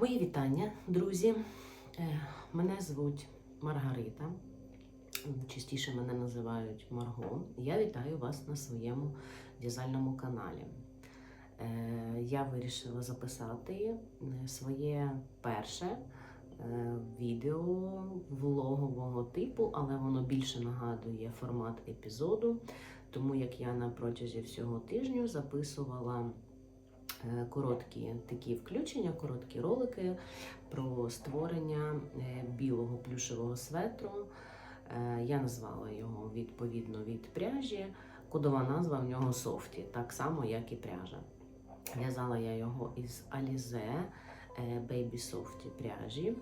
Мої вітання, друзі. Е, Мене звуть Маргарита. Частіше мене називають Марго. Я вітаю вас на своєму в'язальному каналі. Е, Я вирішила записати е, своє перше відео влогового типу, але воно більше нагадує формат епізоду, тому як я на протязі всього тижню записувала короткі такі включення, короткі ролики про створення е, білого плюшевого светру. Е, Я назвала його відповідно від пряжі. Кодова назва в нього софті, так само, як і пряжа. В'язала я його із Alize е, Baby Softy пряжі.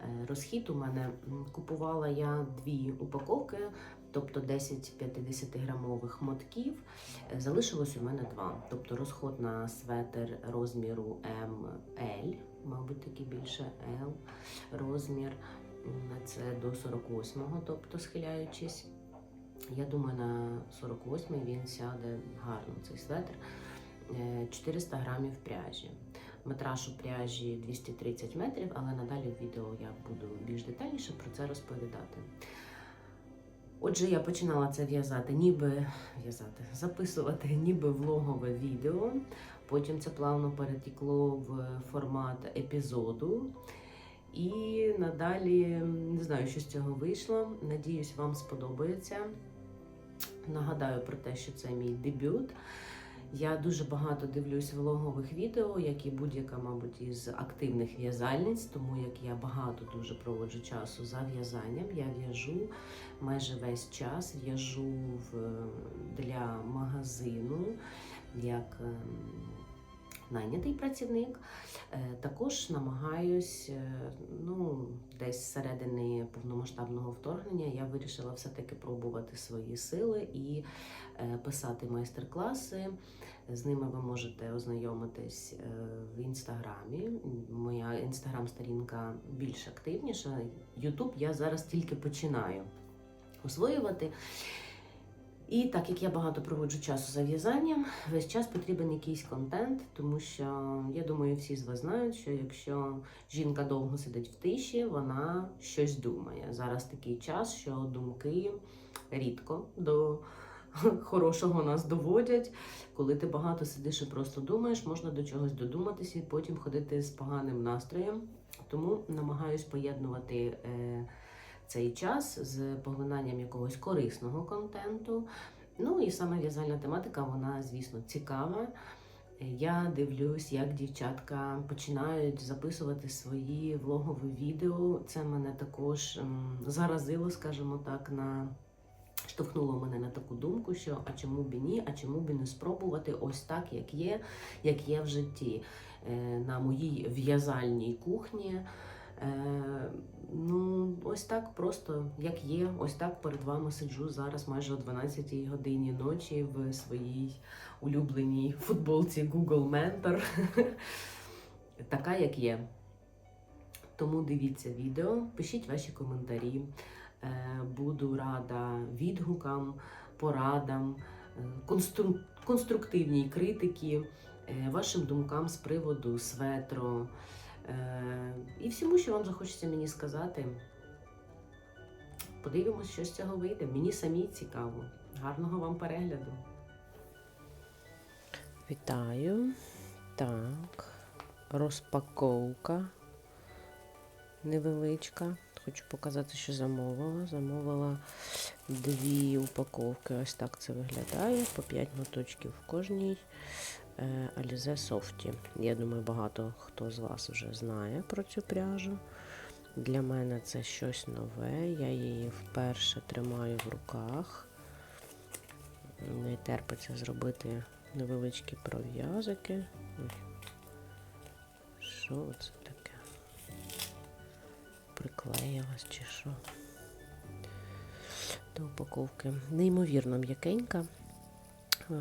Е, Розхід у мене купувала я дві упаковки, тобто 10 50-грамових мотків. Е, Залишилось у мене два. Тобто розход на светр розміру ML, мабуть, такий більше L розмір. Це до 48-го, тобто схиляючись. Я думаю, на 48-й він сяде гарно цей светр. Е, 400 грамів пряжі. Метраж у пряжі 230 метрів, але надалі в відео я буду більш детальніше про це розповідати. Отже, я починала це в'язати, ніби в'язати, записувати ніби влогове відео. Потім це плавно перетекло в формат епізоду. І надалі не знаю, що з цього вийшло. Надіюсь, вам сподобається. Нагадаю про те, що це мій дебют. Я дуже багато дивлюсь влогових відео, як і будь-яка, мабуть, із активних в'язальниць, тому як я багато дуже проводжу часу за в'язанням. Я в'яжу майже весь час, в'яжу для магазину як найнятий працівник. Е, Також намагаюсь, е, ну, десь з середини повномасштабного вторгнення я вирішила все-таки пробувати свої сили і е, писати майстер-класи. З ними ви можете ознайомитись в інстаграмі. Моя інстаграм-сторінка більш активніша. Ютуб я зараз тільки починаю освоювати. І так як я багато проводжу часу за в'язанням, весь час потрібен якийсь контент, тому що я думаю, всі з вас знають, що якщо жінка довго сидить в тиші, вона щось думає. Зараз такий час, що думки рідко до хорошого нас доводять. Коли ти багато сидиш і просто думаєш, можна до чогось додуматися і потім ходити з поганим настроєм. Тому намагаюсь поєднувати. Е, цей час з поглинанням якогось корисного контенту. Ну і саме в'язальна тематика, вона, звісно, цікава. Я дивлюсь, як дівчатка починають записувати свої влогові відео. Це мене також заразило, скажімо так, на штовхнуло мене на таку думку, що а чому б і ні, а чому б і не спробувати ось так, як є, як є в житті. Е, На моїй в'язальній кухні. Е, ну, ось так просто як є. Ось так перед вами сиджу зараз майже о 12-й годині ночі в своїй улюбленій футболці Google Mentor. така, як є. Тому дивіться відео, пишіть ваші коментарі. Е, Буду рада відгукам, порадам, е, конструктивній критики, вашим думкам з приводу светру. Е, І всьому, що вам захочеться мені сказати. Подивимось, що з цього вийде. Мені самій цікаво. Гарного вам перегляду. Вітаю. Так, розпаковка невеличка. Хочу показати, що замовила. Замовила дві упаковки. Ось так це виглядає. По 5 моточків в кожній. Е, Alize Softy. Я думаю, багато хто з вас вже знає про цю пряжу. Для мене це щось нове. Я її вперше тримаю в руках. Не терпиться зробити невеличкі пров'язики. Що це таке? Приклеїлась чи що? До упаковки. Неймовірно м'якенька. Е,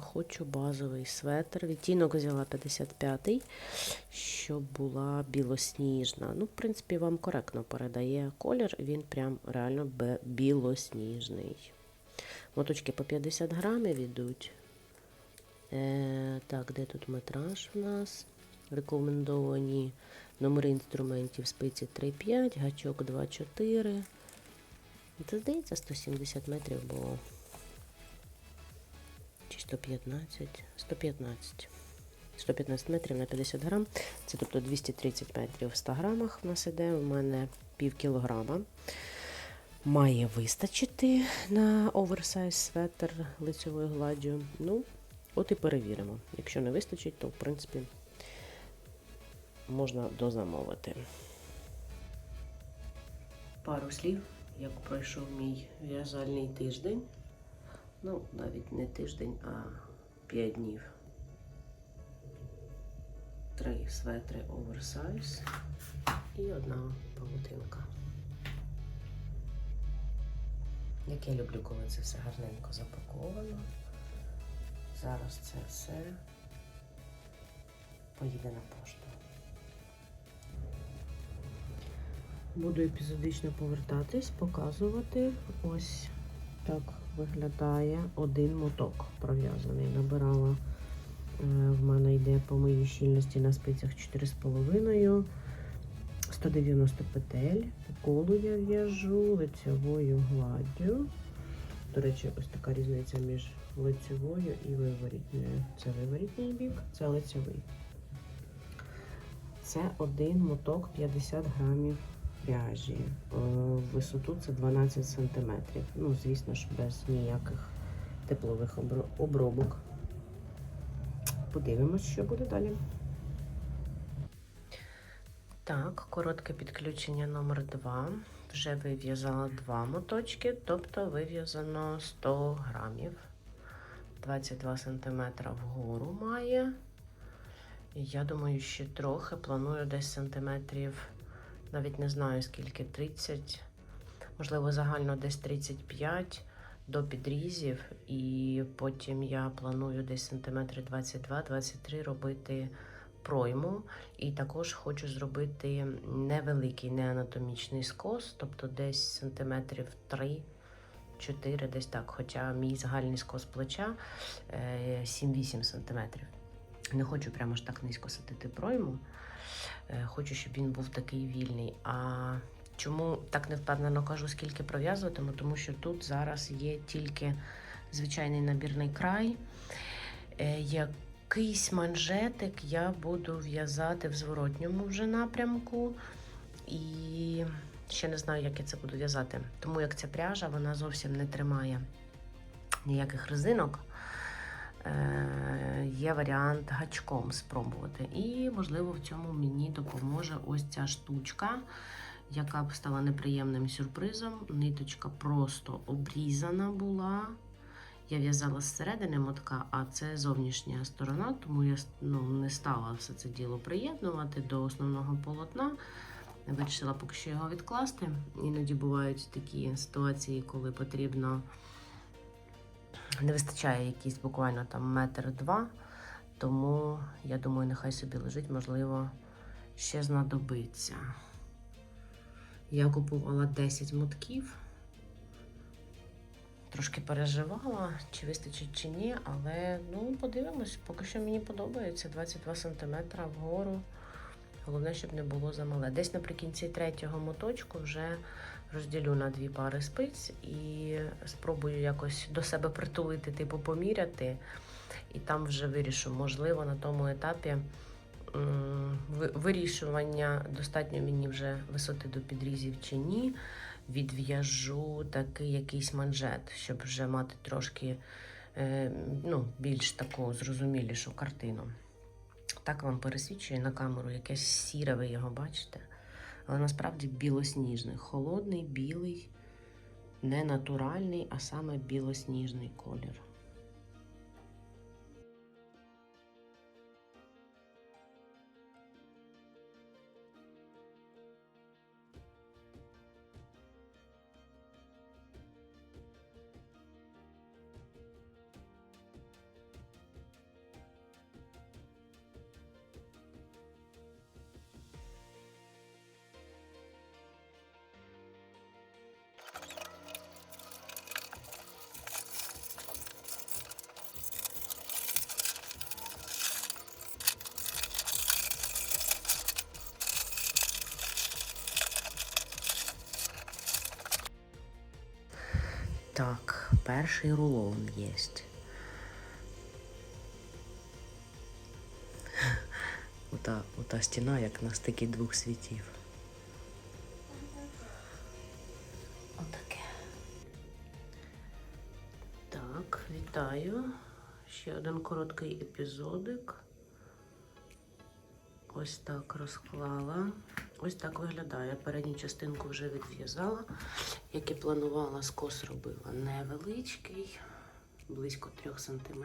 Хочу базовий светр. Відтінок взяла 55-й, щоб була білосніжна. Ну, в принципі, вам коректно передає колір, він прям реально білосніжний. Моточки по 50 грамів ідуть. Е, так, де тут метраж у нас? Рекомендовані номери інструментів спиці 3,5, гачок 2,4. Це здається 170 метрів було. Чи 115? 115. 115 метрів на 50 грам. Це тобто 230 метрів в 100 грамах в нас іде. У мене пів кілограма. Має вистачити на оверсайз светр лицевою гладдю. Ну, от і перевіримо. Якщо не вистачить, то в принципі можна дозамовити. Пару слів, як пройшов мій в'язальний тиждень. Ну, навіть не тиждень, а 5 днів. Три светри оверсайз і одна павутинка. Як я люблю, коли це все гарненько запаковано. Зараз це все поїде на пошту. Буду епізодично повертатись, показувати. Ось так виглядає один моток пров'язаний. Набирала, е, в мене йде по моїй щільності на спицях 4,5. 190 петель. По колу я в'яжу лицевою гладдю. До речі, ось така різниця між лицевою і виворітньою. Це виворітній бік, це лицевий. Це один моток 50 грамів пряжі. Е, В висоту це 12 сантиметрів. Ну, звісно ж, без ніяких теплових обробок. Подивимось, що буде далі. Так, коротке підключення номер 2. Вже вив'язала два моточки, тобто вив'язано 100 грамів. 22 см вгору має. Я думаю, ще трохи. Планую десь сантиметрів, навіть не знаю скільки, 30, можливо, загально десь 35 до підрізів. І потім я планую десь сантиметри 22-23 робити пройму. І також хочу зробити невеликий неанатомічний скос, тобто десь сантиметрів 3. 4 десь так, хоча мій загальний скос плеча е, 7-8 сантиметрів. Не хочу прямо ж так низько садити пройму. Е, Хочу, щоб він був такий вільний. А чому так не впевнено кажу, скільки пров'язуватиму? Тому що тут зараз є тільки звичайний набірний край. Е, Якийсь манжетик я буду в'язати в зворотньому вже напрямку. І ще не знаю, як я це буду в'язати. Тому як ця пряжа, вона зовсім не тримає ніяких резинок. Е, Є варіант гачком спробувати. І, можливо, в цьому мені допоможе ось ця штучка, яка б стала неприємним сюрпризом. Ниточка просто обрізана була. Я в'язала зсередини мотка, а це зовнішня сторона, тому я ну, не стала все це діло приєднувати до основного полотна. Вирішила поки що його відкласти. Іноді бувають такі ситуації, коли потрібно не вистачає якийсь буквально там метр-два. Тому я думаю, нехай собі лежить, можливо, ще знадобиться. Я купувала 10 мотків. Трошки переживала, чи вистачить чи ні, але ну подивимось, поки що мені подобається 22 см вгору. Головне, щоб не було замале. Десь наприкінці третього моточку вже розділю на дві пари спиць і спробую якось до себе притулити, типу поміряти. І там вже вирішу, можливо, на тому етапі вирішування достатньо мені вже висоти до підрізів чи ні. Відв'яжу такий якийсь манжет, щоб вже мати трошки е, ну, більш таку зрозумілішу картину. Так вам пересвічує на камеру якесь сіре, ви його бачите. Але насправді білосніжний, холодний, білий, не натуральний, а саме білосніжний колір. Перший рулон є. Ота, ота стіна, як на стикі двох світів. Отаке. Так, вітаю. Ще один короткий епізодик. Ось так розклала. Ось так виглядає. Передню частинку вже відв'язала. Як і планувала, скос робила невеличкий, близько 3 см.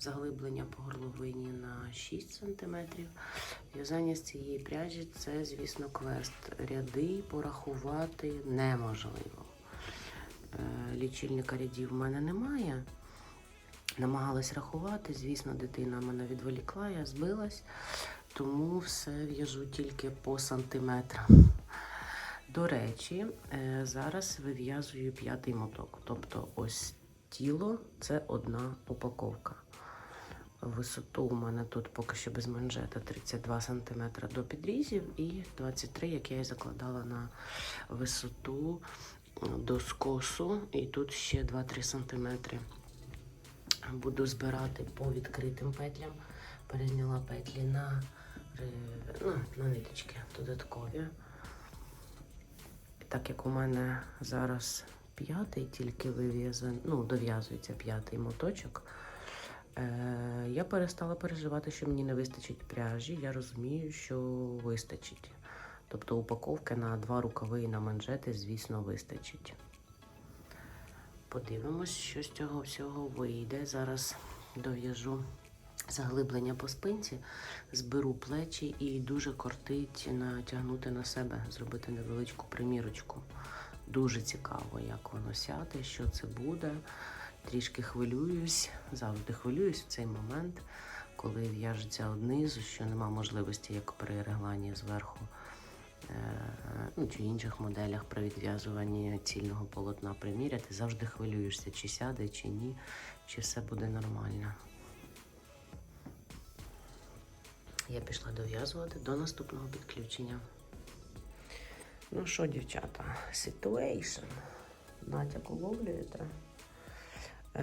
Заглиблення по горловині на 6 см. В'язання з цієї пряжі це, звісно, квест. Ряди порахувати неможливо. Е, Лічильника рядів в мене немає. Намагалась рахувати, звісно, дитина мене відволікла, я збилась, тому все в'яжу тільки по сантиметрам. До речі, е, зараз вив'язую п'ятий моток. Тобто ось тіло це одна упаковка. Висоту у мене тут поки що без манжета 32 см до підрізів і 23, як я і закладала на висоту до скосу. І тут ще 2-3 см буду збирати по відкритим петлям. Перезняла петлі на, ри- ну, на додаткові. Так як у мене зараз п'ятий, тільки вив'язаний, ну, дов'язується п'ятий моточок. Е, я перестала переживати, що мені не вистачить пряжі. Я розумію, що вистачить. Тобто упаковки на два рукави і на манжети, звісно, вистачить. Подивимось, що з цього всього вийде. Зараз дов'яжу заглиблення по спинці, зберу плечі і дуже кортить натягнути на себе, зробити невеличку примірочку. Дуже цікаво, як воно сяде, що це буде. Трішки хвилююсь, завжди хвилююсь в цей момент, коли в'яжеться однизу, що нема можливості, як при реглані зверху е, ну, чи інших моделях при відв'язуванні цільного полотна приміряти, завжди хвилюєшся, чи сяде, чи ні, чи все буде нормально. Я пішла дов'язувати до наступного підключення. Ну що, дівчата, situation. Натяк уловлюєте? Е,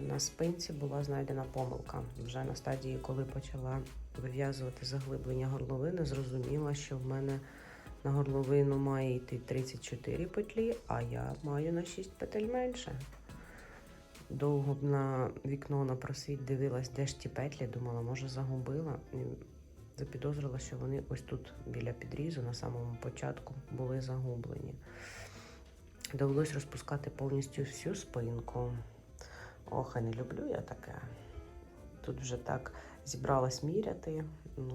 на спинці була знайдена помилка. Вже на стадії, коли почала вив'язувати заглиблення горловини, зрозуміла, що в мене на горловину має йти 34 петлі, а я маю на 6 петель менше. Довго на вікно на просвіт дивилась, де ж ті петлі, думала, може загубила. І запідозрила, що вони ось тут біля підрізу, на самому початку, були загублені. Довелось розпускати повністю всю спинку. Ох, і не люблю я таке. Тут вже так зібралась міряти,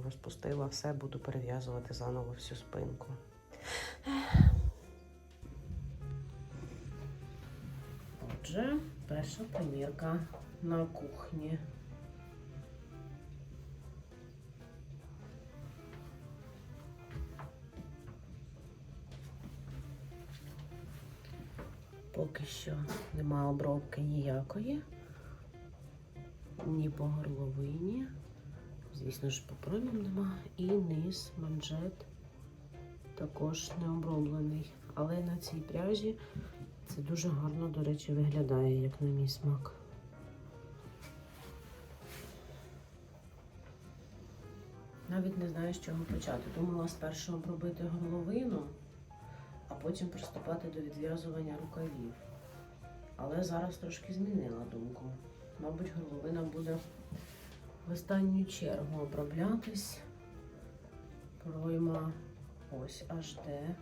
розпустила все, буду перев'язувати заново всю спинку. Отже, перша примірка на кухні. Поки що нема обробки ніякої. Ні по горловині. Звісно ж, по проймам нема. І низ манжет також не оброблений. Але на цій пряжі це дуже гарно, до речі, виглядає, як на мій смак. Навіть не знаю, з чого почати. Думала спершу обробити горловину, а потім приступати до відв'язування рукавів. Але зараз трошки змінила думку. Мабуть, горловина буде в останню чергу оброблятись. Пройма ось де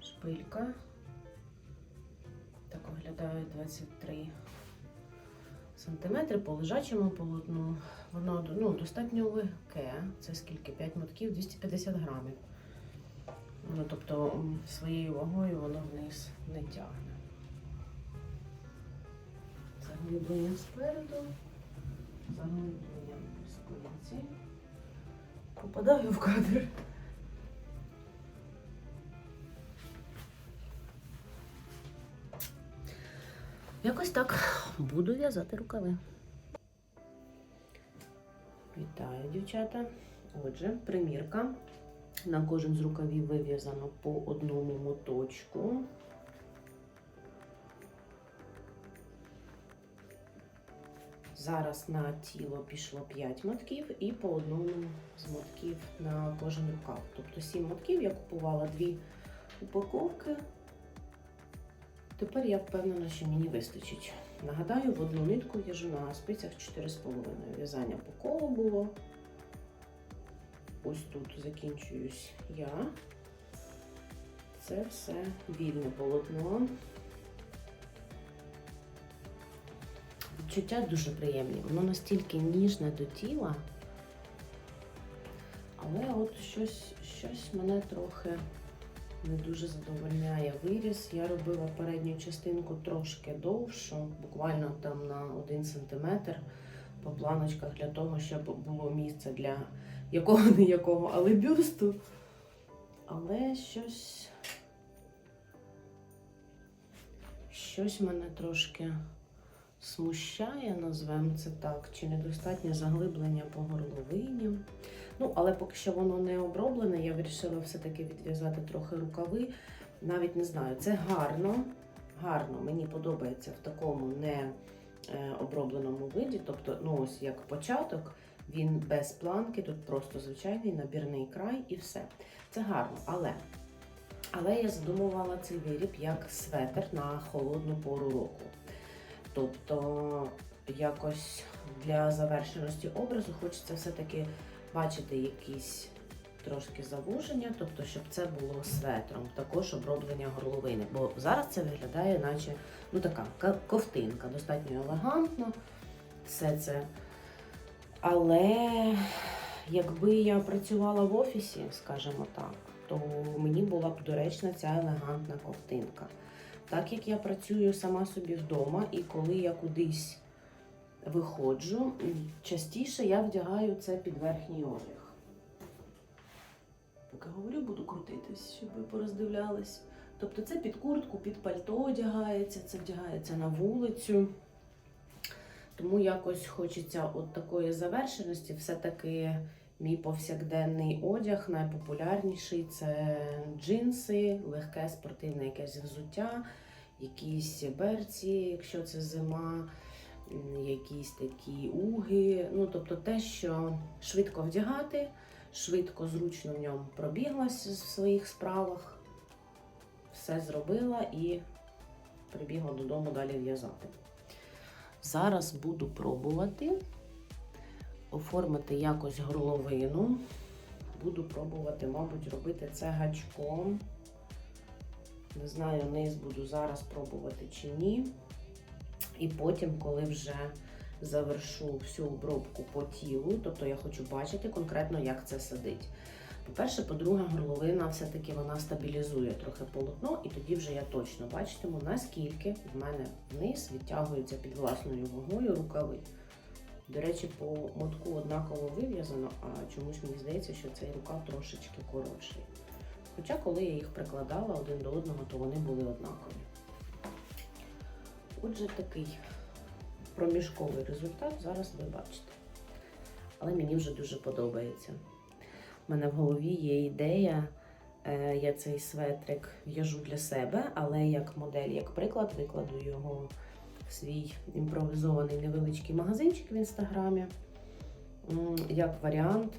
шпилька. Так виглядає 23 сантиметри по лежачому полотну. Воно ну, достатньо легке. Це скільки? 5 мотків, 250 грамів. Ну, тобто своєю вагою воно вниз не тягне. Заглиблення спереду, заглиблення спинці. Попадаю в кадр. Якось так буду в'язати рукави. Вітаю, дівчата. Отже, примірка. На кожен з рукавів вив'язано по одному моточку. Зараз на тіло пішло 5 мотків і по одному з мотків на кожен рукав. Тобто 7 мотків я купувала дві упаковки. Тепер я впевнена, що мені вистачить. Нагадаю, в одну нитку в'яжу на спицях 4,5. В'язання по колу було. Ось тут закінчуюсь я. Це все вільне полотно. Відчуття дуже приємні. Воно настільки ніжне до тіла. Але от щось, щось мене трохи не дуже задовольняє виріс. Я робила передню частинку трошки довшу, буквально там на 1 см по планочках для того, щоб було місце для якого не якого, але бюсту. Але щось. Щось мене трошки смущає, назвемо це так, чи недостатнє заглиблення по горловині. Ну, але поки що воно не оброблене, я вирішила все-таки відв'язати трохи рукави. Навіть не знаю, це гарно. Гарно, мені подобається в такому не е, обробленому виді. Тобто, ну ось як початок, він без планки, тут просто звичайний набірний край і все. Це гарно, але. Але я задумувала цей виріб як светр на холодну пору року. Тобто, якось для завершеності образу хочеться все-таки бачити якісь трошки завуження, тобто, щоб це було светром, також оброблення горловини. Бо зараз це виглядає, наче ну така ковтинка, достатньо елегантно, все це. Але якби я працювала в офісі, скажімо так, то мені була б доречна ця елегантна ковтинка. Так як я працюю сама собі вдома, і коли я кудись виходжу, частіше я вдягаю це під верхній одяг. Поки говорю, буду крутитись, щоб ви пороздивлялись. Тобто це під куртку, під пальто одягається, це вдягається на вулицю. Тому якось хочеться от такої завершеності. Все-таки мій повсякденний одяг найпопулярніший це джинси, легке спортивне якесь взуття, якісь берці, якщо це зима, якісь такі уги. Ну, тобто те, що швидко вдягати, швидко, зручно в ньому пробіглась в своїх справах, все зробила і прибігла додому далі в'язати. Зараз буду пробувати оформити якось горловину. Буду пробувати, мабуть, робити це гачком. Не знаю, низ буду зараз пробувати чи ні. І потім, коли вже завершу всю обробку по тілу, тобто я хочу бачити конкретно, як це сидить. По-перше, по-друге, горловина все-таки вона стабілізує трохи полотно, і тоді вже я точно бачитиму, наскільки в мене вниз відтягується під власною вагою рукави. До речі, по мотку однаково вив'язано, а чомусь мені здається, що цей рукав трошечки коротший. Хоча, коли я їх прикладала один до одного, то вони були однакові. Отже, такий проміжковий результат зараз ви бачите. Але мені вже дуже подобається. У мене в голові є ідея, е, я цей светрик в'яжу для себе, але як модель, як приклад, викладу його в свій імпровізований невеличкий магазинчик в інстаграмі, як варіант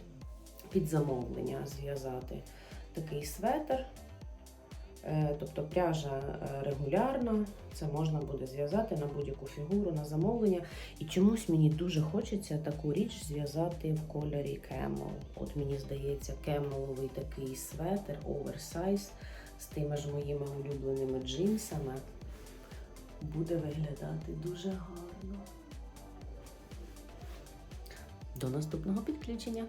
під замовлення зв'язати такий светр. Е, Тобто пряжа е, регулярна, це можна буде зв'язати на будь-яку фігуру, на замовлення. І чомусь мені дуже хочеться таку річ зв'язати в кольорі кемел. От мені здається, кемеловий такий светр, оверсайз з тими ж моїми улюбленими джинсами буде виглядати дуже гарно. До наступного підключення.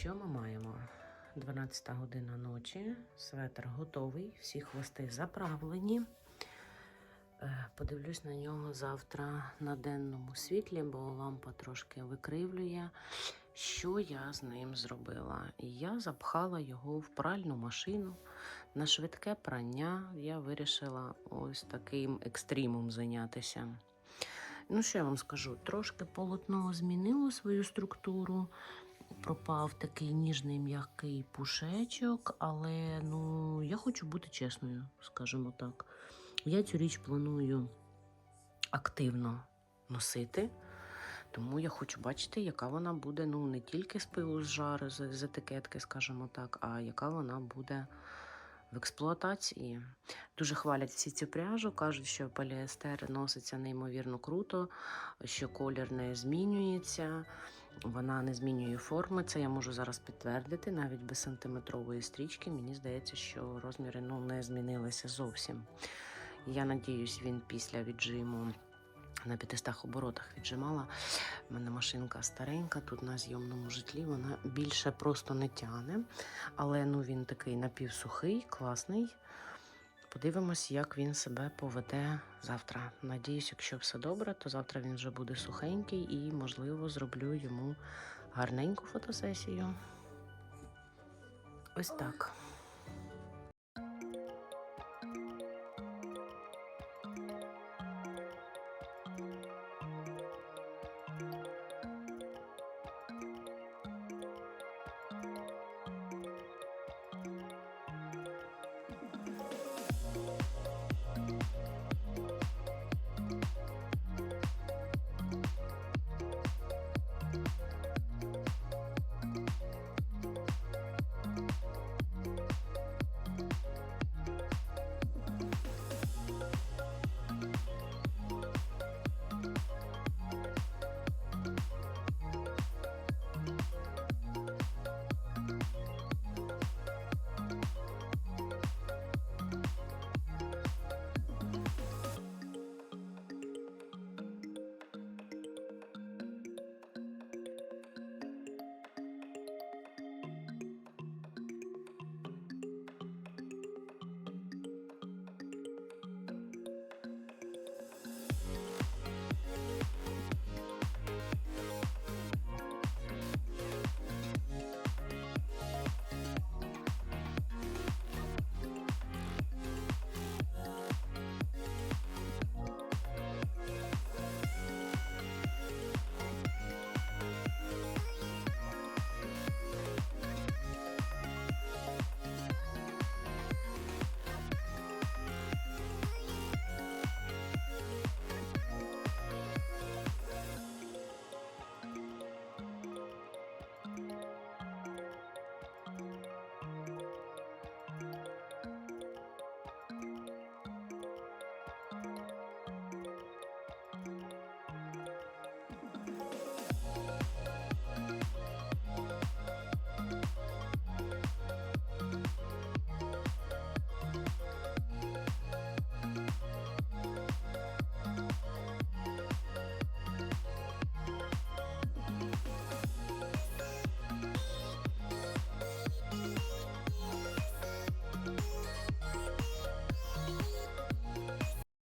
Що ми маємо? 12 година ночі, светр готовий, всі хвости заправлені. Е, Подивлюсь на нього завтра на денному світлі, бо лампа трошки викривлює. Що я з ним зробила? Я запхала його в пральну машину на швидке прання. Я вирішила ось таким екстримом зайнятися. Ну, що я вам скажу? Трошки полотно змінило свою структуру. Пропав такий ніжний м'який пушечок, але ну, я хочу бути чесною, скажімо так. Я цю річ планую активно носити. Тому я хочу бачити, яка вона буде ну не тільки з пилу з жару, з, з етикетки, скажімо так, а яка вона буде в експлуатації. Дуже хвалять всі цю пряжу, кажуть, що поліестер носиться неймовірно круто, що колір не змінюється, вона не змінює форми. Це я можу зараз підтвердити, навіть без сантиметрової стрічки. Мені здається, що розміри ну, не змінилися зовсім. Я надіюсь, він після віджиму на 500 оборотах віджимала. У мене машинка старенька, тут на зйомному житлі вона більше просто не тяне. Але ну, він такий напівсухий, класний. Подивимось, як він себе поведе завтра. Надіюсь, якщо все добре, то завтра він вже буде сухенький і, можливо, зроблю йому гарненьку фотосесію. Ось так.